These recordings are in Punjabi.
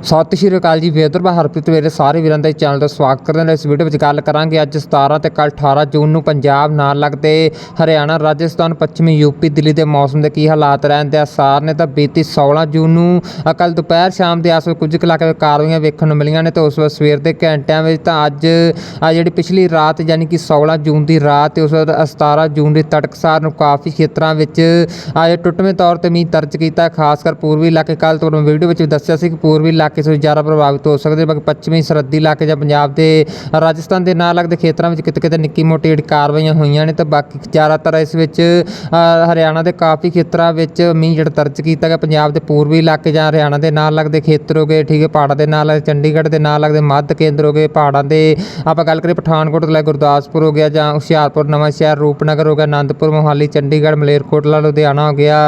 ਸਤਿ ਸ਼੍ਰੀ ਅਕਾਲ ਜੀ ਵੇਦਰ ਮੈਂ ਹਰਪ੍ਰੀਤ ਮੇਰੇ ਸਾਰੇ ਵੀਰਾਂ ਦਾ ਚੈਨਲ ਦਾ ਸਵਾਗਤ ਕਰਦੇ ਹਾਂ। ਇਸ ਵੀਡੀਓ ਵਿੱਚ ਗੱਲ ਕਰਾਂਗੇ ਅੱਜ 17 ਤੇ ਕੱਲ 18 ਜੂਨ ਨੂੰ ਪੰਜਾਬ ਨਾਲ ਲੱਗਦੇ ਹਰਿਆਣਾ, ਰਾਜਸਥਾਨ, ਪੱਛਮੀ ਯੂਪੀ ਦਿੱਲੀ ਦੇ ਮੌਸਮ ਦੇ ਕੀ ਹਾਲਾਤ ਰਹਿਣ ਦੇ ਆਸਾਰ ਨੇ ਤਾਂ ਬੀਤੀ 16 ਜੂਨ ਨੂੰ ਅਕਲ ਦੁਪਹਿਰ ਸ਼ਾਮ ਦੇ ਆਸ-ਪਾਸ ਕੁਝ ਕੁ ਇਲਾਕੇ ਵਿੱਚ ਕਾਰਵਾਈਆਂ ਵੇਖਣ ਨੂੰ ਮਿਲੀਆਂ ਨੇ ਤੇ ਉਸ ਵਕਤ ਸਵੇਰ ਦੇ ਘੰਟਿਆਂ ਵਿੱਚ ਤਾਂ ਅੱਜ ਆ ਜਿਹੜੀ ਪਿਛਲੀ ਰਾਤ ਯਾਨੀ ਕਿ 16 ਜੂਨ ਦੀ ਰਾਤ ਤੇ ਉਸ ਵਕਤ 17 ਜੂਨ ਦੀ ਤੜਕਸਾਰ ਨੂੰ ਕਾਫੀ ਖੇਤਰਾਂ ਵਿੱਚ ਆਏ ਟੁੱਟਵੇਂ ਤੌਰ ਤੇ ਮੀਂਹ ਦਰਜ ਕੀਤਾ ਖਾਸ ਕਰ ਪੂਰਬੀ ਇਲਾਕੇ ਕੱਲ ਤੁਹਾਨੂੰ ਵੀਡੀਓ ਵਿੱਚ ਦੱਸਿਆ ਸੀ ਕਿ ਪੂਰਬੀ ਇਲਾਕੇ ਤੋਂ ਜ਼ਿਆਦਾ ਪ੍ਰਭਾਵਿਤ ਹੋ ਸਕਦੇ ਬਾਕੀ ਪੱਛਮੀ ਸਰਹੱਦੀ ਇਲਾਕੇ ਜਾਂ ਪੰਜਾਬ ਦੇ ਰਾਜਸਥਾਨ ਦੇ ਨਾਲ ਲੱਗਦੇ ਖੇਤਰਾਂ ਵਿੱਚ ਕਿਤੇ ਕਿਤੇ ਨਿੱਕੀ ਮੋਟੀ ਜਿਹੜੀ ਕਾਰਵਾਈਆਂ ਹੋਈਆਂ ਨੇ ਤਾਂ ਬਾਕੀ ਜ਼ਿਆਦਾਤਰ ਇਸ ਵਿੱਚ ਹਰਿਆਣਾ ਦੇ ਕਾਫੀ ਖੇਤਰਾਂ ਵਿੱਚ ਮੀਂਹ ਜਿਹੜਾ ਦਰਜ ਕੀਤਾ ਗਿਆ ਪੰਜਾਬ ਦੇ ਪੂਰਬੀ ਇਲਾਕੇ ਜਾਂ ਹਰਿਆਣਾ ਦੇ ਨਾਲ ਲੱਗਦੇ ਖੇਤਰ ਹੋ ਗਏ ਠੀਕ ਹੈ ਪਹਾੜਾਂ ਦੇ ਨਾਲ ਲੱਗਦੇ ਚੰਡੀਗੜ੍ਹ ਦੇ ਨਾਲ ਲੱਗਦੇ ਮੱਧ ਕੇਂਦਰ ਹੋ ਗਏ ਪਹਾੜਾਂ ਦੇ ਆਪਾਂ ਗੱਲ ਕਰੀਏ ਪਠਾਨਕੋਟ ਤੋਂ ਲੈ ਗੁਰਦਾਸਪੁਰ ਹੋ ਗਿਆ ਜਾਂ ਹੁਸ਼ਿਆਰਪੁਰ ਨਵਾਂ ਸ਼ਹਿਰ ਰੂਪਨਗਰ ਹੋ ਗਿਆ ਆਨੰਦਪੁਰ ਮੋਹਾਲੀ ਚੰਡੀਗੜ੍ਹ ਮਲੇਰਕੋਟਲਾ ਲੁਧਿਆਣਾ ਹੋ ਗਿਆ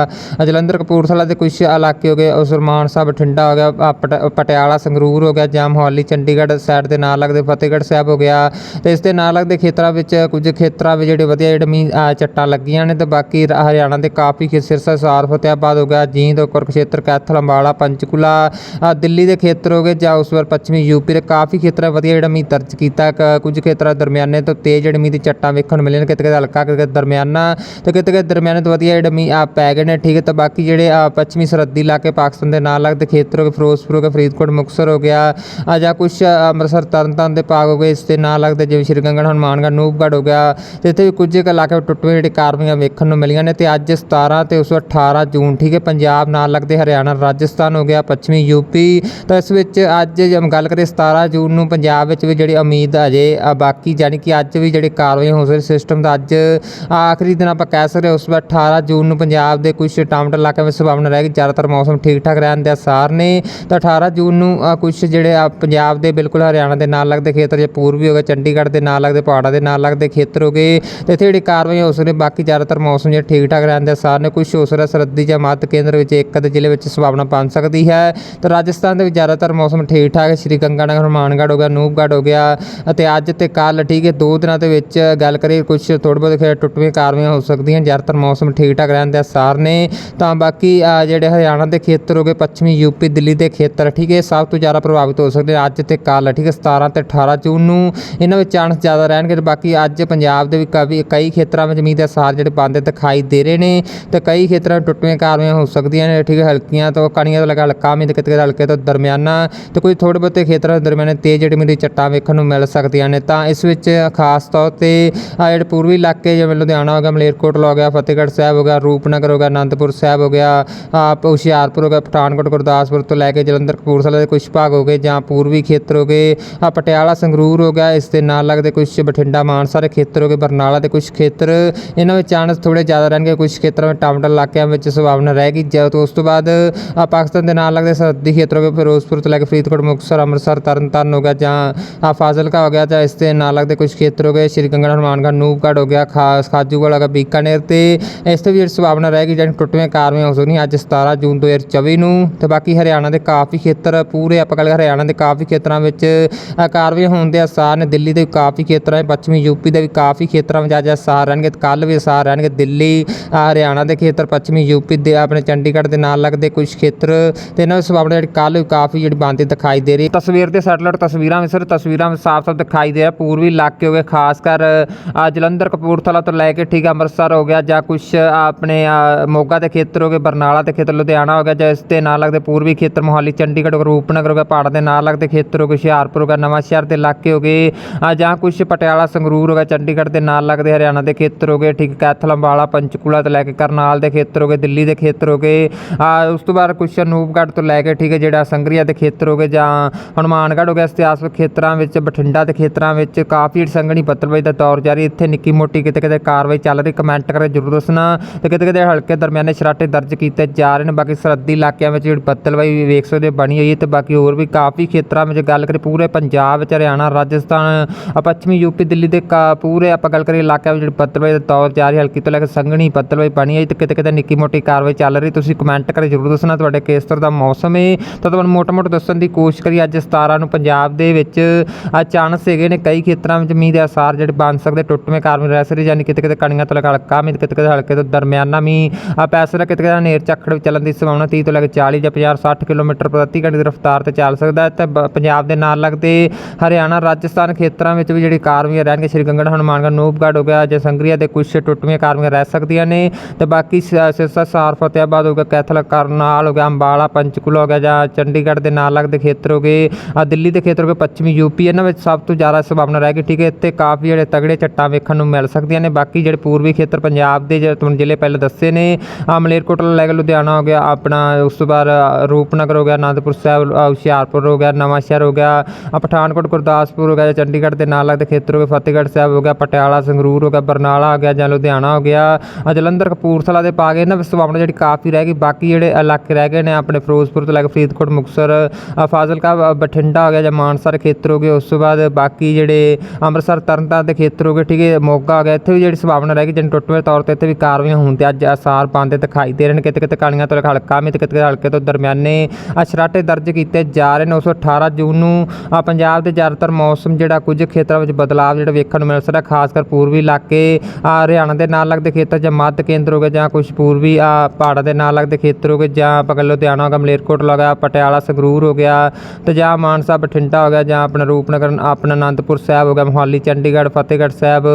ਜਲੰਧਰ ਕਪੂਰਥਲਾ ਦੇ ਕੁਝ ਇਲਾਕੇ ਹੋ ਗਏ ਉਸਮਾਨ ਸਾਹਿਬ ਬਠਿੰਡਾ ਹੋ ਗਿਆ ਅ, ਪਟਿਆਲਾ, ਸੰਗਰੂਰ ਹੋ ਗਿਆ, ਜਾਂ ਮੋਹਾਲੀ, ਚੰਡੀਗੜ੍ਹ ਸਾਈਡ ਦੇ ਨਾਲ ਲੱਗਦੇ ਫਤਿਹਗੜ੍ਹ ਸਾਹਿਬ ਹੋ ਗਿਆ। ਤੇ ਇਸ ਦੇ ਨਾਲ ਲੱਗਦੇ ਖੇਤਰਾਂ ਵਿੱਚ ਕੁਝ ਖੇਤਰਾਂ ਵਿੱਚ ਜਿਹੜੇ ਵਧੀਆ ਜਿਹੜੇ ਮੀਂਹ ਚੱਟਾਂ ਲੱਗੀਆਂ ਨੇ ਤੇ ਬਾਕੀ ਰ- ਹਰਿਆਣਾ ਦੇ ਕਾਫੀ ਸਿਰਸਾ, ਸਾਰ ਫਤਿਆਬਾਦ ਹੋ ਗਿਆ, ਜੀਂਦ, ਕੁਰਕਸ਼ੇਤਰ, ਕੈਥਲ, ਅੰਬਾਲਾ, ਪੰਚਕੂਲਾ ਦਿੱਲੀ ਦੇ ਖੇਤਰ ਹੋ ਗਏ, ਜਾਂ ਉਸ ਵਾਰ ਪੱਛਮੀ ਯੂਪੀ ਦੇ ਕਾਫੀ ਖੇਤਰਾਂ ਵਧੀਆ ਜਿਹੜਾ ਮੀਂਹ ਦਰਜ ਕੀਤਾ। ਕ- ਕੁਝ ਖੇਤਰਾਂ ਦਰਮਿਆਨੇ ਤੋਂ ਤੇਜ਼ ਜਿਹੜੇ ਮੀਂਹ ਦੀ ਚੱਟਾਂ ਵੇਖਣ ਨੂੰ ਮਿਲੇ ਨੇ, ਕਿਤੇ ਕਿਤੇ ਹਲਕਾ, ਕਿਤੇ ਕਿਤੇ ਦਰਮਿਆਨਾ, ਤੇ ਕਿਤੇ ਕਿਤੇ ਦਰਮਿਆਨੇ ਤੋਂ ਵਧੀਆ ਜਿਹੜੇ ਮੀਂਹ ਪੈ ਗਏ ਨੇ, ਠੀਕ ਹੈ, ਤਾਂ ਬਾਕੀ ਜਿਹੜੇ ਪੱਛਮੀ ਸਰਹੱਦੀ ਇਲਾਕੇ ਪਾਕਿਸਤਾਨ ਦੇ ਨਾਲ ਲੱਗਦੇ ਖੇਤਰ ਹੋ ਗਏ, ਫਿਰੋਜ਼ਪੁਰ ਹੋ ਗਿਆ ਫਰੀਦਕੋਟ ਮੁਕਤਸਰ ਹੋ ਗਿਆ ਆ ਜਾਂ ਕੁਝ ਅੰਮ੍ਰਿਤਸਰ ਤਰਨਤਾਰਨ ਦੇ ਭਾਗ ਹੋ ਗਏ ਇਸ ਦੇ ਨਾਲ ਲੱਗਦੇ ਜਿਵੇਂ ਸ਼੍ਰੀ ਗੰਗਨ ਹਨੂਮਾਨਗੜ੍ਹ ਨੂਪਗੜ੍ਹ ਹੋ ਗਿਆ ਤੇ ਇੱਥੇ ਵੀ ਕੁਝ ਕੁ ਇਲਾਕੇ ਵਿੱਚ ਟੁੱਟਵੇਂ ਜਿਹੜੇ ਕਾਰਵਾਈਆਂ ਵੇਖਣ ਨੂੰ ਮਿਲੀਆਂ ਨੇ ਤੇ ਅੱਜ 17 ਤੇ ਉਸ 18 ਜੂਨ ਠੀਕ ਹੈ ਪੰਜਾਬ ਨਾਲ ਲੱਗਦੇ ਹਰਿਆਣਾ ਰਾਜਸਥਾਨ ਹੋ ਗਿਆ ਪੱਛਮੀ ਯੂਪੀ ਤਾਂ ਇਸ ਵਿੱਚ ਅੱਜ ਜੇ ਗੱਲ ਕਰੀਏ 17 ਜੂਨ ਨੂੰ ਪੰਜਾਬ ਵਿੱਚ ਵੀ ਜਿਹੜੀ ਉਮੀਦ ਅਜੇ ਬਾਕੀ ਜਾਨੀ ਕਿ ਅੱਜ ਵੀ ਜਿਹੜੀ ਕਾਰਵਾਈ ਹੋ ਸਕਦੀ ਸਿਸਟਮ ਦਾ ਅੱਜ ਆਖਰੀ ਦਿਨ ਆਪਾਂ ਕਹਿ ਸਕਦੇ ਹਾਂ, ਉਸ ਵਾਰ 18 ਜੂਨ ਨੂੰ ਪੰਜਾਬ ਦੇ ਕੁਝ ਟਾਮਟ ਇਲਾਕਿਆਂ ਵਿੱਚ ਸੰਭਾਵਨਾ ਰਹੇਗੀ ਜ਼ਿਆਦਾਤਰ ਮੌਸਮ ਠੀਕ ਠਾਕ ਰਹਿਣ ਦੇ ਅਸਾਰ ਨੇ ਤਾਂ 18 ਜੂਨ ਨੂੰ ਕੁਝ ਜਿਹੜੇ ਪੰਜਾਬ ਦੇ ਬਿਲਕੁਲ ਹਰਿਆਣਾ ਦੇ ਨਾਲ ਲੱਗਦੇ ਖੇਤਰ ਜੇ ਪੂਰਬੀ ਹੋ ਗਏ, ਚੰਡੀਗੜ੍ਹ ਦੇ ਨਾਲ ਲੱਗਦੇ, ਪਹਾੜਾਂ ਦੇ ਨਾਲ ਲੱਗਦੇ ਖੇਤਰ ਹੋ ਗਏ। ਤੇ ਇੱਥੇ ਜਿਹੜੀ ਕਾਰਵਾਈਆਂ ਹੋ ਸਕਦੀਆਂ ਬਾਕੀ ਜ਼ਿਆਦਾਤਰ ਮੌਸਮ ਜਿਹੜਾ ਠੀਕ ਠਾਕ ਰਹਿੰਦੇ ਦੇ ਆਸਾਰ ਨੇ ਕੁਝ ਹੋ ਸਕਦਾ, ਸਰਦੀ ਜਾਂ ਮੱਧ ਕੇਂਦਰ ਵਿੱਚ ਇੱਕ ਅੱਧੇ ਜ਼ਿਲ੍ਹੇ ਵਿੱਚ ਸੰਭਾਵਨਾ ਬਣ ਸਕਦੀ ਹੈ। ਤਾਂ ਰਾਜਸਥਾਨ ਦੇ ਵਿੱਚ ਜ਼ਿਆਦਾਤਰ ਮੌਸਮ ਠੀਕ ਠਾਕ ਹੈ, ਸ਼੍ਰੀ ਗੰਗਾਨਗਰ ਹਨੂਮਾਨਗੜ੍ਹ ਹੋ ਗਿਆ, ਨੂਪਗੜ੍ਹ ਹੋ ਗਿਆ। ਅਤੇ ਅੱਜ ਤੇ ਕੱਲ ਠੀਕ ਹੈ, ਦੋ ਦਿਨਾਂ ਦੇ ਵਿੱਚ ਗੱਲ ਕਰੀਏ ਕੁਝ ਥੋੜ੍ਹੇ ਬਹੁਤ ਖੇ ਟੁੱਟਵੀਆਂ ਕਾਰਵਾਈਆਂ ਹੋ ਸਕਦੀਆਂ, ਜ਼ਿਆਦਾਤਰ ਮੌਸਮ ਠੀਕ ਠਾਕ ਰਹਿਣ ਸਾਰ ਨੇ। ਤਾਂ ਬਾਕੀ ਜਿਹੜੇ ਹਰਿਆਣਾ ਦੇ ਖੇਤਰ ਹੋ ਗਏ, ਪੱਛਮੀ ਯੂਪੀ ਦਿੱਲੀ ਦੇ ਖੇਤਰ ਠੀਕ ਹੈ ਸਭ ਤੋਂ ਜ਼ਿਆਦਾ ਪ੍ਰਭਾਵਿਤ ਹੋ ਸਕਦੇ ਨੇ। ਅੱਜ ਤੇ ਕੱਲ ਠੀਕ ਹੈ 17 ਤੇ 18 ਜੂਨ ਨੂੰ ਇਹਨਾਂ ਵਿੱਚ ਚਾਂਸ ਜ਼ਿਆਦਾ ਰਹਿਣਗੇ ਤੇ ਬਾਕੀ ਅੱਜ ਪੰਜਾਬ ਦੇ ਵੀ ਕਈ ਖੇਤਰਾਂ ਵਿੱਚ ਮੀਂਹ ਦੇ ਸਾਰ ਜਿਹੜੇ ਬੰਦ ਦਿਖਾਈ ਦੇ ਰਹੇ ਨੇ ਤੇ ਕਈ ਖੇਤਰਾਂ ਵਿੱਚ ਟੁੱਟਵੀਆਂ ਕਾਰਵਾਈਆਂ ਹੋ ਸਕਦੀਆਂ ਨੇ, ਠੀਕ ਹੈ, ਹਲਕੀਆਂ ਤੋਂ ਕਣੀਆਂ ਤੋਂ ਲਗਾ ਹਲਕਾ, ਮੀਂਹ ਤੇ ਕਿਤੇ ਕਿਤੇ ਹਲਕੇ ਤੋਂ ਦਰਮਿਆਨਾ ਤੇ ਕੋਈ ਥੋੜ੍ਹੇ ਬਹੁਤੇ ਖੇਤਰਾਂ ਦੇ ਦਰਮਿਆਨੇ ਤੇਜ਼ ਜਿਹੜੀ ਮੀਂਹ ਦੀ ਚੱਟਾਂ ਵੇਖਣ ਨੂੰ ਮਿਲ ਸਕਦੀਆਂ ਨੇ। ਤਾਂ ਇਸ ਵਿੱਚ ਖਾਸ ਤੌਰ ਤੇ ਜਿਹੜੇ ਪੂਰਬੀ ਇਲਾਕੇ ਜਿਵੇਂ ਲੁਧਿਆਣਾ ਹੋ ਗਿਆ, ਮਲੇਰਕੋਟਲਾ ਹੋ ਗਿਆ, ਫਤਿਹਗੜ੍ਹ ਸਾਹਿਬ ਹੋ ਗਿਆ, ਰੂਪਨਗਰ ਹੋ ਗਿਆ, ਅਨੰਦਪੁਰ ਸਾਹਿਬ ਹੋ ਗਿਆ ਆ ਹੁਸ਼ਿਆਰਪੁਰ ਹੋ ਗਿਆ, ਪਠਾਨਕੋਟ, ਗੁਰਦਾਸਪੁਰ ਤੋਂ ਲੈ ਕੇ ਜਲੰਧਰ ਕਪੂਰਥਲਾ ਦੇ ਕੁਝ ਭਾਗ ਹੋ ਗਏ ਜਾਂ ਪੂਰਬੀ ਖੇਤਰ ਹੋ ਗਏ ਆ ਪਟਿਆਲਾ, ਸੰਗਰੂਰ ਹੋ ਗਿਆ, ਇਸ ਦੇ ਨਾਲ ਲੱਗਦੇ ਕੁਝ ਬਠਿੰਡਾ, ਮਾਨਸਾ ਦੇ ਖੇਤਰ ਹੋ ਗਏ, ਬਰਨਾਲਾ ਦੇ ਕੁਝ ਖੇਤਰ, ਇਹਨਾਂ ਵਿੱਚ ਚਾਂਸ ਥੋੜੇ ਜ਼ਿਆਦਾ ਰਹਿਣਗੇ ਕੁਝ ਖੇਤਰਾਂ ਵਿੱਚ ਟਾਮਟਲ ਇਲਾਕਿਆਂ ਵਿੱਚ ਸੰਭਾਵਨਾ ਰਹੇਗੀ ਜਦ ਤੋਂ ਉਸ ਤੋਂ ਬਾਅਦ ਆ ਪਾਕਿਸਤਾਨ ਦੇ ਨਾਲ ਲੱਗਦੇ ਸਰਹੱਦੀ ਖੇਤਰ ਹੋ ਗਏ, ਫਿਰੋਜ਼ਪੁਰ ਤੋਂ ਲੈ ਕੇ ਫਰੀਦਕੋਟ, ਮੁਕਤਸਰ, ਅੰਮ੍ਰਿਤਸਰ, ਤਰਨਤਾਰਨ ਹੋ ਗਿਆ, ਜਾਂ ਆ ਫਾਜ਼ਿਲਕਾ ਹੋ ਗਿਆ, ਜਾਂ ਇਸ ਦੇ ਨਾਲ ਲੱਗਦੇ ਕੁਝ ਖੇਤਰ ਹੋ ਗਏ, ਸ਼੍ਰੀ ਗੰਗਾ, ਹਨੂਮਾਨਗੜ੍ਹ, ਨੂਪਗੜ੍ਹ ਹੋ ਗਿਆ ਖਾਸ ਖਾਜੂਵਾਲਾ ਹੋ ਗਿਆ, ਬੀਕਾਨੇਰ ਤੇ, ਇਸ ਤੇ ਵੀ ਜਿਹੜੀ ਸੰਭਾਵਨਾ ਰਹੇਗੀ ਜਿਹੜੀ ਟੁੱਟਵੇਂ ਕਾਰਵਾਈਆਂ ਹੋ ਸਕਦੀਆਂ ਅੱਜ 17 ਜੂਨ 2024 ਨੂੰ, ਤੇ ਬਾਕੀ ਹਰਿਆਣਾ ਦੇ ਕਾਫੀ ਖੇਤਰ ਖੇਤਰ ਪੂਰੇ ਆਪਾਂ ਗੱਲ ਹਰਿਆਣਾ ਦੇ ਕਾਫੀ ਖੇਤਰਾਂ ਵਿੱਚ ਕਾਰਵਾਈ ਹੋਣ ਦੇ ਆਸਾਰ ਨੇ, ਦਿੱਲੀ ਦੇ ਕਾਫੀ ਖੇਤਰਾਂ ਵਿੱਚ, ਪੱਛਮੀ ਯੂਪੀ ਦੇ ਵੀ ਕਾਫੀ ਖੇਤਰਾਂ ਵਿੱਚ ਅੱਜ ਆਸਾਰ ਰਹਿਣਗੇ ਕੱਲ ਵੀ ਆਸਾਰ ਰਹਿਣਗੇ, ਦਿੱਲੀ ਹਰਿਆਣਾ ਦੇ ਖੇਤਰ, ਪੱਛਮੀ ਯੂਪੀ ਦੇ ਆਪਣੇ ਚੰਡੀਗੜ੍ਹ ਦੇ ਨਾਲ ਲੱਗਦੇ ਕੁਝ ਖੇਤਰ, ਤੇ ਇਹਨਾਂ ਵਿੱਚ ਸੰਭਾਵਨਾ ਜਿਹੜੀ ਕੱਲ ਵੀ ਕਾਫੀ ਜਿਹੜੀ ਬੰਦੀ ਦਿਖਾਈ ਦੇ ਰਹੀ ਤਸਵੀਰ ਦੇ ਸੈਟਲਾਈਟ ਤਸਵੀਰਾਂ ਵਿੱਚ ਸਿਰ ਤਸਵੀਰਾਂ ਵਿੱਚ ਸਾਫ਼-ਸਾਫ਼ ਦਿਖਾਈ ਦੇ ਰਿਹਾ, ਪੂਰਬੀ ਇਲਾਕੇ ਹੋ ਗਏ, ਖਾਸ ਕਰ ਜਲੰਧਰ, ਕਪੂਰਥਲਾ ਤੋਂ ਲੈ ਕੇ ਠੀਕ ਅੰਮ੍ਰਿਤਸਰ ਹੋ ਗਿਆ, ਜਾਂ ਕੁਝ ਆਪਣੇ ਮੋਗਾ ਦੇ ਖੇਤਰ ਹੋ ਗਏ, ਬਰਨਾਲਾ ਦੇ ਖੇਤਰ, ਲੁਧਿਆਣਾ ਹੋ ਗਿਆ, ਜਾਂ ਇਸ ਦੇ ਨਾਲ ਲੱਗਦੇ ਪੂਰਬੀ ਖੇਤਰ, ਮੋਹਾਲੀ ਚੰਡੀ ਚੰਡੀਗੜ੍ਹ ਹੋ ਰੂਪਨਗਰ ਹੋ ਗਿਆ ਪਹਾੜ ਦੇ ਨਾਲ ਲੱਗਦੇ ਖੇਤਰ ਹੋ ਗਏ, ਹੁਸ਼ਿਆਰਪੁਰ ਹੋ ਗਿਆ ਨਵਾਂ ਸ਼ਹਿਰ ਦੇ ਇਲਾਕੇ ਹੋ ਗਏ ਜਾਂ ਕੁਝ ਪਟਿਆਲਾ, ਸੰਗਰੂਰ ਹੋ ਗਿਆ, ਚੰਡੀਗੜ੍ਹ ਦੇ ਨਾਲ ਲੱਗਦੇ ਹਰਿਆਣਾ ਦੇ ਖੇਤਰ ਹੋ ਗਏ, ਠੀਕ ਕੈਥਲ ਅੰਬਾਲਾ ਪੰਚਕੂਲਾ ਤੋਂ ਲੈ ਕੇ ਕਰਨਾਲ ਦੇ ਖੇਤਰ ਹੋ ਗਏ, ਦਿੱਲੀ ਦੇ ਖੇਤਰ ਹੋ ਗਏ ਉਸ ਤੋਂ ਬਾਅਦ ਕੁਝ ਅਨੂਪਗੜ੍ਹ ਤੋਂ ਲੈ ਕੇ, ਠੀਕ ਹੈ, ਜਿਹੜਾ ਸੰਗਰੀਆ ਦੇ ਖੇਤਰ ਹੋ ਗਏ, ਜਾਂ ਹਨੂਮਾਨਗੜ੍ਹ ਹੋ ਗਿਆ ਇਤਿਹਾਸਕ ਖੇਤਰਾਂ ਵਿੱਚ, ਬਠਿੰਡਾ ਦੇ ਖੇਤਰਾਂ ਵਿੱਚ, ਕਾਫੀ ਸੰਘਣੀ ਪੱਤਰਬਾਜ਼ੀ ਦਾ ਦੌਰ ਜਾਰੀ, ਇੱਥੇ ਨਿੱਕੀ ਮੋਟੀ ਕਿਤੇ ਕਿਤੇ ਕਾਰਵਾਈ ਚੱਲ ਰਹੀ ਕਮੈਂਟ ਕਰੇ ਜਰੂਰ ਦੱਸਣਾ, ਤੇ ਕਿਤੇ ਕਿਤੇ ਹਲਕੇ ਦਰਮਿਆਨੇ ਸ਼ਰਾਟੇ ਦਰਜ ਕੀਤੇ ਜਾ ਰਹੇ ਨੇ, ਬਾਕੀ ਸਰਹੱਦੀ ਇਲਾਕਿਆਂ ਵਿੱਚ ਜਿਹੜੀ ਪੱਤਰਬਾਜ਼ੀ ਵੇਖ ਸਕਦੇ ਹੋ ਬਣੀ ਹੋਈ ਹੈ ਤੇ ਬਾਕੀ ਹੋਰ ਵੀ ਕਾਫੀ ਖੇਤਰਾਂ ਵਿੱਚ ਗੱਲ ਕਰੀ ਪੂਰੇ ਪੰਜਾਬ ਵਿੱਚ, ਹਰਿਆਣਾ, ਰਾਜਸਥਾਨ, ਪੱਛਮੀ ਯੂਪੀ ਦਿੱਲੀ ਦੇ ਪੂਰੇ ਆਪਾਂ ਗੱਲ ਕਰੀਏ ਇਲਾਕਿਆਂ ਵਿੱਚ ਜਿਹੜੀ ਦਾ ਦੌਰ ਜਾਰੀ ਹਲਕੀ ਤੋਂ ਲੈ ਕੇ ਸੰਘਣੀ ਪੱਤਰਬਾਜ਼ੀ ਬਣੀ ਹੋਈ ਤੇ ਕਿਤੇ ਕਿਤੇ ਨਿੱਕੀ ਮੋਟੀ ਕਾਰਵਾਈ ਚੱਲ ਰਹੀ ਤੁਸੀਂ ਕਮੈਂਟ ਕਰੇ ਜਰੂਰ ਦੱਸਣਾ ਤੁਹਾਡੇ ਕਿਸ ਤਰ੍ਹਾਂ ਦਾ ਮੌਸਮ ਹੈ। ਤਾਂ ਤੁਹਾਨੂੰ ਮੋਟਾ-ਮੋਟਾ ਦੱਸਣ ਦੀ ਕੋਸ਼ਿਸ਼ ਕਰੀ ਅੱਜ 17 ਨੂੰ ਪੰਜਾਬ ਦੇ ਵਿੱਚ ਆ ਹੈਗੇ ਨੇ ਕਈ ਖੇਤਰਾਂ ਵਿੱਚ ਮੀਂਹ ਦੇ ਆਸਾਰ ਜਿਹੜੇ ਬਣ ਸਕਦੇ, ਟੁੱਟਵੇਂ ਕਾਰਨ ਰਹਿ ਸਕਦੇ, ਯਾਨੀ ਕਿਤੇ ਕਿਤੇ ਕਣੀਆਂ ਤੋਂ ਲੈ ਕੇ ਹਲਕਾ ਮੀਂਹ, ਕਿਤੇ ਕਿਤੇ ਹਲਕੇ ਤੋਂ ਦਰਮਿਆਨਾ ਮੀਂਹ ਆ ਪੈ ਸਕਦਾ, ਕਿਤੇ ਕਿਤੇ ਨੇਰ ਝੱਖੜ ਵੀ ਚੱਲਣ ਦੀ ਸੰਭਾਵਨਾ 30 ਤੋਂ ਲੈ ਕੇ 40 ਜਾਂ 50 60 ਕਿਲੋਮੀਟਰ ਪ੍ਰਤੀ 40 ਦੀ ਰਫ਼ਤਾਰ ਤੇ ਚੱਲ ਸਕਦਾ ਹੈ। ਤੇ ਬ- ਪੰਜਾਬ ਦੇ ਨਾਲ ਲੱਗਦੇ ਹਰਿਆਣਾ, ਰਾਜਸਥਾਨ ਖੇਤਰਾਂ ਵਿੱਚ ਵੀ ਜਿਹੜੀ ਕਾਰਵਾਈਆਂ ਰਹਿਣਗੇ, ਸ਼੍ਰੀ ਗੰਗੜ, ਹਨੂਮਾਨਗੜ੍ਹ, ਨੂਪਗੜ੍ਹ ਹੋ ਗਿਆ ਜਸੰਗਰੀਆ ਦੇ ਕੁਝ ਟੁੱਟਵੀਆਂ ਕਾਰਵਾਈਆਂ ਰਹਿ ਸਕਦੀਆਂ ਨੇ। ਤੇ ਬਾਕੀ ਸਿਰਸਾ ਸਾਰ ਫਤਿਆਬਾਦ ਹੋ ਗਿਆ, ਕੈਥਲ, ਕਰਨਾਲ ਹੋ ਗਿਆ, ਅੰਬਾਲਾ, ਪੰਚਕੂਲਾ ਹੋ ਗਿਆ ਜਾਂ ਚੰਡੀਗੜ੍ਹ ਦੇ ਨਾਲ ਲੱਗਦੇ ਖੇਤਰ ਹੋ ਗਏ। ਆ ਦਿੱਲੀ ਦੇ ਖੇਤਰ ਹੋ ਗਏ, ਪੱਛਮੀ ਯੂਪੀ ਇਹਨਾਂ ਵਿੱਚ ਸਭ ਤੋਂ ਜ਼ਿਆਦਾ ਸੰਭਾਵਨਾ ਰਹਿ ਗਈ, ਠੀਕ ਹੈ, ਇੱਥੇ ਕਾਫੀ ਜਿਹੜੇ ਤਗੜੇ ਝੱਟਾਂ ਵੇਖਣ ਨੂੰ ਮਿਲ ਸਕਦੀਆਂ ਨੇ। ਬਾਕੀ ਜਿਹੜੇ ਪੂਰਬੀ ਖੇਤਰ ਪੰਜਾਬ ਦੇ ਜਿਹੜੇ ਤੁਹਾਨੂੰ ਜ਼ਿਲ੍ਹੇ ਪਹਿਲੇ ਦੱਸੇ ਨੇ ਆ ਮਲੇਰਕੋਟਲਾ ਲੈ ਕੇ ਲੁਧਿਆਣਾ ਹੋ ਗਿਆ, ਆਪਣਾ ਉਸ ਤੋਂ ਬਾਅਦ ਰੂਪਨਗਰ ਹੋ ਗਿਆ ਅਨੰਦਪੁਰ ਸਾਹਿਬ ਹੁਸ਼ਿਆਰਪੁਰ ਹੋ ਗਿਆ ਨਵਾਂ ਸ਼ਹਿਰ ਹੋ ਗਿਆ ਪਠਾਨਕੋਟ, ਗੁਰਦਾਸਪੁਰ ਹੋ ਗਿਆ, ਜਾਂ ਚੰਡੀਗੜ੍ਹ ਦੇ ਨਾਲ ਲੱਗਦੇ ਖੇਤਰ ਹੋ ਗਏ, ਫਤਿਹਗੜ੍ਹ ਸਾਹਿਬ ਹੋ ਗਿਆ, ਪਟਿਆਲਾ, ਸੰਗਰੂਰ ਹੋ ਗਿਆ, ਬਰਨਾਲਾ ਹੋ ਗਿਆ, ਜਾਂ ਲੁਧਿਆਣਾ ਹੋ ਗਿਆ ਜਲੰਧਰ, ਕਪੂਰਥਲਾ ਦੇ ਪਾ ਗਏ, ਇਹਨਾਂ ਵਿੱਚ ਸੰਭਾਵਨਾ ਜਿਹੜੀ ਕਾਫੀ ਰਹਿ ਗਈ, ਬਾਕੀ ਜਿਹੜੇ ਇਲਾਕੇ ਰਹਿ ਗਏ ਨੇ ਆਪਣੇ ਫਿਰੋਜ਼ਪੁਰ ਤੋਂ ਲੈ ਕੇ ਫਰੀਦਕੋਟ, ਮੁਕਤਸਰ ਫਾਜ਼ਿਲਕਾ ਬਠਿੰਡਾ ਹੋ ਗਿਆ, ਜਾਂ ਮਾਨਸਾ ਖੇਤਰ ਹੋ ਗਏ, ਉਸ ਤੋਂ ਬਾਅਦ ਬਾਕੀ ਜਿਹੜੇ ਅੰਮ੍ਰਿਤਸਰ, ਤਰਨਤਾਰਨ ਦੇ ਖੇਤਰ ਹੋ ਗਏ, ਠੀਕ ਹੈ, ਮੋਗਾ ਹੋ ਗਿਆ, ਇੱਥੇ ਵੀ ਜਿਹੜੀ ਸੰਭਾਵਨਾ ਰਹਿ ਗਈ ਜਿਨ ਟੁੱਟਵੇਂ ਤੌਰ ਤੇ ਇੱਥੇ ਵੀ ਕਾਰਵਾਈਆਂ ਹੋਣ ਤੇ ਅੱਜ ਆਸਾਰ ਪਾਉਂਦੇ, ਦਿਖਾਈ ਦੇ ਰਹੇ ਨੇ ਕਿਤੇ ਕਿਤੇ ਕਾਲੀਆਂ ਤੋਂ ਹਲਕਾ ਮੇ ਤੇ ਕਿਤੇ ਕਿਤੇ ਹਲਕੇ ਤੋਂ ਦਰਮਿਆਨੇ ਅਸ਼ਰਾਟੇ ਦਰਜ ਕੀਤੇ ਜਾ ਰਹੇ ਨੇ। 918 ਜੂਨ ਨੂੰ ਪੰਜਾਬ ਦੇ ਜ਼ਿਆਦਾਤਰ ਮੌਸਮ ਜਿਹੜਾ ਕੁਝ ਖੇਤਰਾਂ ਵਿੱਚ ਬਦਲਾਅ ਜਿਹੜਾ ਵੇਖਣ ਨੂੰ ਮਿਲ ਸਕਦਾ ਖਾਸ ਕਰ ਪੂਰਬੀ ਇਲਾਕੇ ਹਰਿਆਣਾ ਦੇ ਨਾਲ ਲੱਗਦੇ ਖੇਤਰ ਜਾਂ ਮੱਧ ਕੇਂਦਰ ਹੋ ਗਏ ਜਾਂ ਕੁਝ ਪੂਰਬੀ ਪਹਾੜਾਂ ਦੇ ਨਾਲ ਲੱਗਦੇ ਖੇਤਰ ਹੋ ਗਏ ਜਾਂ ਪਕੜ ਲੁਧਿਆਣਾ ਹੋ ਗਿਆ ਮਲੇਰਕੋਟਲਾ ਹੋ ਗਿਆ, ਪਟਿਆਲਾ, ਸੰਗਰੂਰ ਹੋ ਗਿਆ ਤੇ ਜਾਂ ਮਾਨਸਾ, ਬਠਿੰਡਾ ਹੋ ਗਿਆ ਜਾਂ ਆਪਣਾ ਰੂਪਨਗਰ, ਆਪਣਾ ਅਨੰਦਪੁਰ ਸਾਹਿਬ ਹੋ ਗਿਆ, ਮੋਹਾਲੀ, ਚੰਡੀਗੜ੍ਹ, ਫਤਿਹਗੜ੍ਹ ਸਾਹਿਬ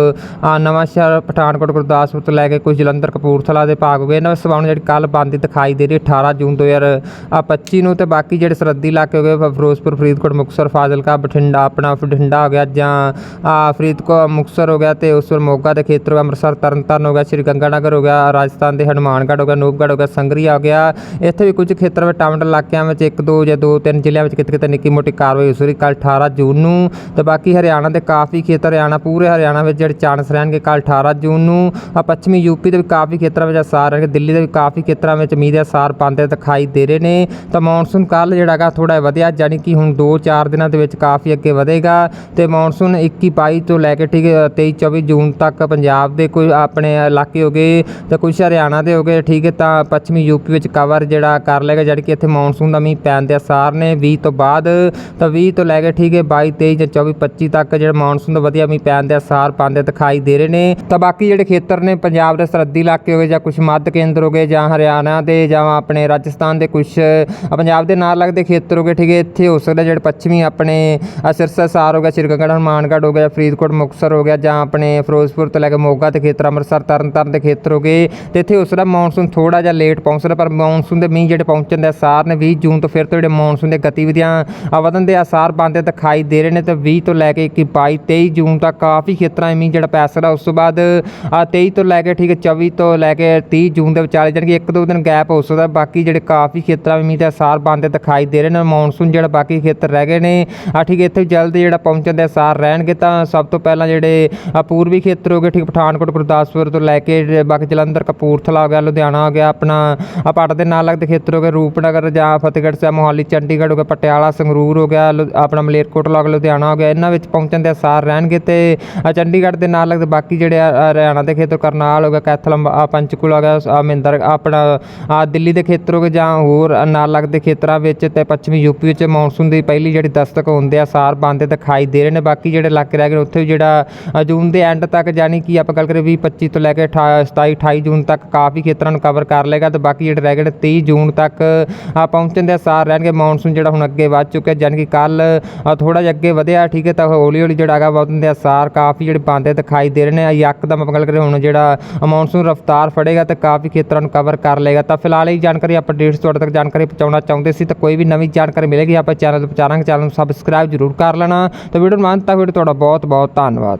ਆ ਨਵਾਂ ਸ਼ਹਿਰ ਪਠਾਨਕੋਟ, ਗੁਰਦਾਸਪੁਰ ਤੋਂ ਲੈ ਕੇ ਕੁਝ ਜਲੰਧਰ, ਕਪੂਰਥਲਾ ਦੇ ਭਾਗ ਹੋ ਗਏ। ਇਹਨਾਂ ਵਿੱਚ ਸੰਭਾਵਨਾ ਜਿਹੜੀ ਕੱਲ ਬੰਦ ਦਿਖਾਈ ਦੇ ਰਹੀ 18 ਜੂਨ 2025 ਨੂੰ ਤੇ ਬਾਕੀ ਜਿਹੜੇ ਸਰਹੱਦੀ ਇਲਾਕੇ ਹੋ ਗਏ ਫਿਰੋਜ਼ਪੁਰ, ਫਰੀਦਕੋਟ, ਮੁਕਤਸਰ, ਫਾਜ਼ਿਲਕਾ, ਬਠਿੰਡਾ, ਆਪਣਾ ਬਠਿੰਡਾ ਹੋ ਗਿਆ, ਜਾਂ, ਆ, ਫਰੀਦਕੋਟ, ਮੁਕਤਸਰ ਹੋ ਗਿਆ ਤੇ ਉਸ ਤੋਂ ਮੋਗਾ ਦੇ ਖੇਤਰ ਹੋ ਗਿਆ ਅੰਮ੍ਰਿਤਸਰ, ਤਰਨਤਾਰਨ ਹੋ ਗਿਆ, ਸ਼੍ਰੀ ਗੰਗਾਨਗਰ ਹੋ ਗਿਆ, ਰਾਜਸਥਾਨ ਦੇ ਹਨੂਮਾਨਗੜ੍ਹ ਹੋ ਗਿਆ, ਨੂਪਗੜ੍ਹ ਹੋ ਗਿਆ ਸੰਗਰੀਆ ਹੋ ਗਿਆ। ਇੱਥੇ ਵੀ ਕੁਝ ਖੇਤਰਾਂ ਵਿੱਚ ਟਾਵੰਡ ਇਲਾਕਿਆਂ ਵਿੱਚ ਇੱਕ, ਦੋ ਜਾਂ ਦੋ, ਤਿੰਨ ਜ਼ਿਲ੍ਹਿਆਂ ਵਿੱਚ ਕਿਤੇ ਕਿਤੇ ਨਿੱਕੀ ਮੋਟੀ ਕਾਰਵਾਈ ਹੋ ਸਕਦੀ ਕੱਲ 18 ਜੂਨ ਨੂੰ ਤੇ ਬਾਕੀ ਹਰਿਆਣਾ ਦੇ ਕਾਫੀ ਖੇਤਰ, ਹਰਿਆਣਾ, ਪੂਰੇ ਹਰਿਆਣਾ ਵਿੱਚ ਜਿਹੜੇ ਚਾਂਸ ਰਹਿਣਗੇ ਕੱਲ 18 ਜੂਨ ਨੂੰ। ਆ ਪੱਛਮੀ ਯੂਪੀ ਦੇ ਵੀ ਕਾਫੀ ਖੇਤਰਾਂ ਵਿੱਚ ਅਸਾਰ ਰਹਿਣਗੇ, ਦਿੱਲੀ ਦੇ ਵੀ ਕਾਫੀ ਖੇਤਰਾਂ ਵਿੱਚ ਮੀਂਹ ਦੇ ਅਸਾਰ ਪਾਉਂਦੇ ਦਿਖਾਈ ਦੇ ਰਹੇ ਨੇ। ਤਾਂ ਮੌਨਸੂਨ ਕੱਲ ਜਿਹੜਾ ਹੈਗਾ ਥੋੜਾ ਵਧਿਆ ਯਾਨੀ ਕਿ ਹੁਣ 2-4 ਦਿਨਾਂ ਦੇ ਵਿੱਚ ਕਾਫੀ ਅੱਗੇ ਵਧੇਗਾ ਤੇ ਮੌਨਸੂਨ 21 22 ਤੋਂ ਲੈ ਕੇ ਠੀਕ ਹੈ 23 24 ਜੂਨ ਤੱਕ ਪੰਜਾਬ ਦੇ ਕੋਈ ਆਪਣੇ ਇਲਾਕੇ ਹੋ ਗਏ ਤੇ ਕੁਝ ਹਰਿਆਣਾ ਦੇ ਹੋ ਗਏ ਠੀਕ ਹੈ, ਤਾਂ ਪੱਛਮੀ ਯੂਪੀ ਵਿੱਚ ਕਵਰ ਜਿਹੜਾ ਕਰ ਲੇਗਾ ਜਿਹੜੀ ਕਿ ਇੱਥੇ ਮੌਨਸੂਨ ਦਾ ਮੀਂਹ ਪੈਣ ਦੇ ਅਸਾਰ ਨੇ। 20 ਤੋਂ ਬਾਅਦ ਤਾਂ 20 ਤੋਂ ਲੈ ਕੇ ਠੀਕ ਹੈ 22 23 ਜਾਂ 24 25 ਤੱਕ ਜਿਹੜਾ ਮੌਨਸੂਨ ਦਾ ਵਧੀਆ ਮੀਂਹ ਪੈਣ ਦੇ ਅਸਾਰ ਪਾਉਂਦੇ ਦਿਖਾਈ ਦੇ ਰਹੇ ਨੇ। ਤਾਂ ਬਾਕੀ ਜਿਹੜੇ ਖੇਤਰ ਨੇ, ਪੰਜਾਬ ਦੇ ਸਰਹੱਦੀ ਇਲਾਕੇ ਹੋ ਗਏ ਜਾਂ ਕੁਝ ਮੱਧ ਕੇਂਦਰ ਹੋ ਗਏ ਜਾਂ ਹਰਿਆਣਾ ਦੇ ਜਾਂ ਆਪਣੇ ਰਾਜਸਥਾਨ ਦੇ ਕੁਝ ਪੰਜਾਬ ਦੇ ਨਾਲ ਲੱਗਦੇ ਖੇਤਰ ਹੋ ਗਏ ਠੀਕ ਹੈ ਇੱਥੇ ਹੋ ਸਕਦਾ ਜਿਹੜੇ ਪੱਛਮੀ ਆਪਣੇ ਅ, ਸਿਰਸਾ ਸਾਰ ਹੋ ਗਿਆ ਸ਼੍ਰੀ ਗੰਗਾਨਗਰ ਹਨੂਮਾਨਗੜ੍ਹ ਹੋ ਗਿਆ ਫਰੀਦਕੋਟ ਮੁਕਤਸਰ ਹੋ ਗਿਆ ਜਾਂ ਆਪਣੇ ਫਿਰੋਜ਼ਪੁਰ ਤੋਂ ਲੈ ਕੇ ਮੋਗਾ ਤੇ ਖੇਤਰ ਅੰਮ੍ਰਿਤਸਰ ਤਰਨਤਾਰਨ ਦੇ ਖੇਤਰ ਹੋ ਗਏ ਤੇ ਇੱਥੇ ਹੋ ਸਕਦਾ ਮੌਨਸੂਨ ਥੋੜਾ ਜਿਹਾ ਲੇਟ ਪਹੁੰਚ ਸਕਦਾ ਪਰ ਮੌਨਸੂਨ ਦੇ ਮੀਂਹ ਜਿਹੜੇ ਪਹੁੰਚਣ ਦੇ ਅਸਾਰ ਨੇ 20 ਜੂਨ ਤੋਂ ਫਿਰ ਤੋਂ ਜਿਹੜੇ ਮੌਨਸੂਨ ਦੇ ਗਤੀਵਿਧੀਆਂ ਅ, ਵਧਣ ਦੇ ਅਸਾਰ ਬਣਦੇ ਦਿਖਾਈ ਦੇ ਰਹੇ ਨੇ ਤੇ 20 ਤੋਂ ਲੈ ਕੇ 21 22 23 ਜੂਨ ਤੱਕ ਕਾਫੀ ਖੇਤਰਾਂ 'ਚ ਮੀਂਹ ਜਿਹੜਾ ਪੈ ਸਕਦਾ ਉਸ ਤੋਂ ਬਾਅਦ ਆ 23 ਤੋਂ ਲੈ ਕੇ ਠੀਕ ਹੈ 24 ਤੋਂ ਲੈ ਕੇ 30 ਜੂਨ ਦੇ ਵਿਚਾਲੇ ਜਾਣੀ ਕਿ ਇੱਕ ਦੋ ਦਿਨ ਗੈਪ ਹੋ ਸਕਦਾ ਬਾਕੀ ਜਿਹੜੇ ਕਾਫੀ ਖੇਤਰਾਂ 'ਚ ਮੀਂਹ ਦੇ ਅਸਾਰ ਬਣਦੇ ਦਿਖਾਈ ਦਿਖਾਈ ਦੇ ਰਹੇ ਨੇ। ਮੌਨਸੂਨ ਜਿਹੜਾ ਬਾਕੀ ਖੇਤਰ ਰਹਿ ਗਏ ਨੇ। ਆ ਠੀਕ ਇੱਥੇ ਜਲਦ ਜਿਹੜਾ ਪਹੁੰਚਣ ਦੇ ਅਸਾਰ ਰਹਿਣਗੇ ਤਾਂ ਸਭ ਤੋਂ ਪਹਿਲਾਂ ਜਿਹੜੇ ਪੂਰਬੀ ਖੇਤਰ ਹੋ ਗਏ, ਠੀਕ, ਪਠਾਨਕੋਟ, ਗੁਰਦਾਸਪੁਰ ਤੋਂ ਲੈ ਕੇ ਜਿਹੜੇ ਬਾਕੀ ਜਲੰਧਰ, ਕਪੂਰਥਲਾ ਹੋ ਗਿਆ, ਲੁਧਿਆਣਾ ਹੋ ਗਿਆ, ਆਪਣਾ ਆ ਦੇ ਨਾਲ ਲੱਗਦੇ ਖੇਤਰ ਹੋ ਗਏ, ਰੂਪਨਗਰ ਜਾਂ ਫਤਿਹਗੜ੍ਹ ਸਾਹਿਬ, ਮੋਹਾਲੀ, ਚੰਡੀਗੜ੍ਹ ਹੋ ਗਿਆ, ਪਟਿਆਲਾ, ਸੰਗਰੂਰ ਹੋ ਗਿਆ, ਲੁ- ਆਪਣਾ ਮਲੇਰਕੋਟਲਾ ਹੋ ਗਿਆ, ਲੁਧਿਆਣਾ ਹੋ ਗਿਆ, ਇਹਨਾਂ ਵਿੱਚ ਪਹੁੰਚਣ ਦੇ ਅਸਾਰ ਰਹਿਣਗੇ ਤੇ ਚੰਡੀਗੜ੍ਹ ਦੇ ਨਾਲ ਲੱਗਦੇ ਬਾਕੀ ਜਿਹੜੇ ਆ- ਹਰਿਆਣਾ ਦੇ ਖੇਤਰ, ਕਰਨਾਲ ਹੋ ਗਿਆ, ਕੈਥਲਮ ਅੰਬ- ਪੰਚਕੂਲਾ ਹੋ ਗਿਆ ਆ ਆਪਣਾ ਦਿੱਲੀ ਦੇ ਖੇਤਰ ਹੋ ਗਏ ਜਾਂ ਹੋਰ ਨਾਲ ਲੱਗਦੇ ਖੇਤਰਾਂ ਵਿੱਚ ਤੇ ਪੱਛਮੀ ਯੂਪੀ ਵਿੱਚ ਮੌਨਸੂਨ ਦੀ ਪਹਿਲੀ ਜਿਹੜੀ ਦਸਤਕ ਹੁੰਦੇ ਆ, ਸਾਰ ਬਣਦੇ ਦਿਖਾਈ ਦੇ ਰਹੇ ਨੇ। ਬਾਕੀ ਜਿਹੜੇ ਇਲਾਕੇ ਰਹਿ ਗਏ ਨੇ, ਉੱਥੇ ਵੀ ਜਿਹੜਾ ਜੂਨ ਦੇ ਐਂਡ ਤੱਕ ਯਾਨੀ ਕਿ ਆਪਾਂ ਗੱਲ ਕਰੀਏ 20 25 ਤੋਂ ਲੈ ਕੇ 28 27 28 ਜੂਨ ਤੱਕ ਕਾਫੀ ਖੇਤਰਾਂ ਨੂੰ ਕਵਰ ਕਰ ਲੇਗਾ ਤੇ ਬਾਕੀ ਜਿਹੜੇ ਰਹਿ ਗਏ ਨੇ 30 ਜੂਨ ਤੱਕ ਪਹੁੰਚਣ ਦੇ ਅਸਾਰ ਰਹਿਣਗੇ। ਮੌਨਸੂਨ ਜਿਹੜਾ ਹੁਣ ਅੱਗੇ ਵੱਧ ਚੁੱਕਿਆ ਯਾਨੀ ਕਿ ਕੱਲ ਥੋੜਾ ਜਿਹਾ ਅੱਗੇ ਵਧਿਆ, ਠੀਕ ਹੈ, ਤਾਂ ਹੌਲੀ ਹੌਲੀ ਜਿਹੜਾ ਹੈਗਾ ਵਧਣ ਦੇ ਅਸਾਰ ਕਾਫੀ ਜਿਹੜੇ ਬਣਦੇ ਦਿਖਾਈ ਦੇ ਰਹੇ ਨੇ। ਯਕਦਮ ਆਪਾਂ ਗੱਲ ਕਰੀਏ, ਹੁਣ ਜਿਹੜਾ ਮੌਨਸੂਨ ਰਫਤਾਰ ਫੜੇਗਾ ਤੇ ਕਾਫੀ ਖੇਤਰਾਂ ਨੂੰ ਕਵਰ ਕਰ ਲੇਗਾ ਤਾਂ ਫਿਲਹਾਲ ਇਹ ਜਾਣਕਾਰੀ ਆਪਾਂ ਡੇਟਸ ਤੁਹਾਡੇ ਤੱਕ ਜਾਣਕਾਰੀ ਪਹੁੰਚਾਉਣਾ ਚਾਹੁੰਦੇ ਸੀ। ਤਾਂ ਕੋਈ ਵੀ ਨਵੀਂ ਜਾਣਕਾਰੀ ਮਿਲੇਗੀ, ਆਪਾਂ ਚੈਨਲ ਤੇ ਪਹੁੰਚਾਵਾਂਗੇ ਚੈਨਲ ਨੂੰ ਸਬਸਕ੍ਰਾਈਬ ਜ਼ਰੂਰ ਕਰ ਲੈਣਾ। ਤਾਂ ਵੀਡੀਓ ਨੂੰ ਅੰਤ ਤੱਕ ਵੀਡੀਓ ਤੁਹਾਡਾ ਬਹੁਤ ਬਹੁਤ ਧੰਨਵਾਦ।